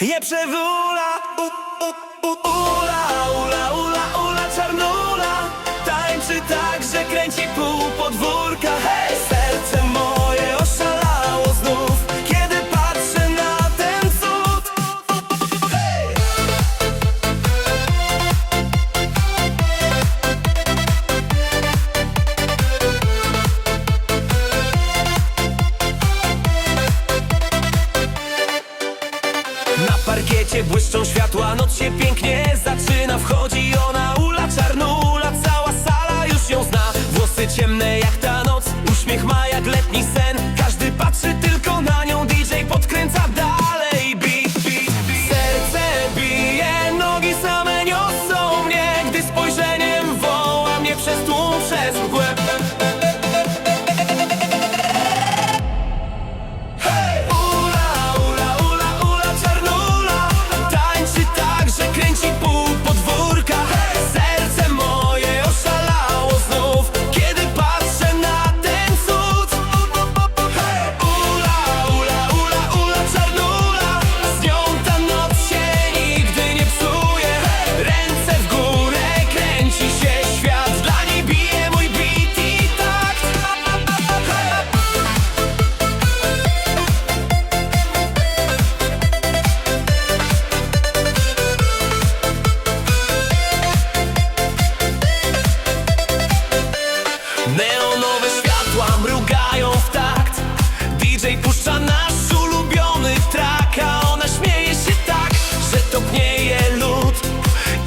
Je przewula, u, u, u, ula, ula, ula, błyszczą światła, noc się pięknie zaczyna Wchodzi ona, ula czarnula, cała sala już ją zna. Włosy ciemne jak ta noc, uśmiech ma jak letni sen. Każdy patrzy tylko na nią, DJ podkręca dalej beat, beat, beat. Serce bije, nogi same niosą mnie Gdy spojrzeniem woła mnie przez tłum, przez mgłę. Nowe światła, mrugają w takt. DJ puszcza nasz ulubiony track A ona śmieje się tak, że topnieje lód.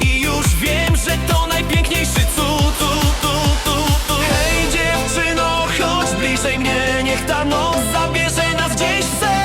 I już wiem, że to najpiękniejszy cud tu, tu, tu, tu. Hej dziewczyno, chodź bliżej mnie Niech ta noc zabierze nas gdzieś w serce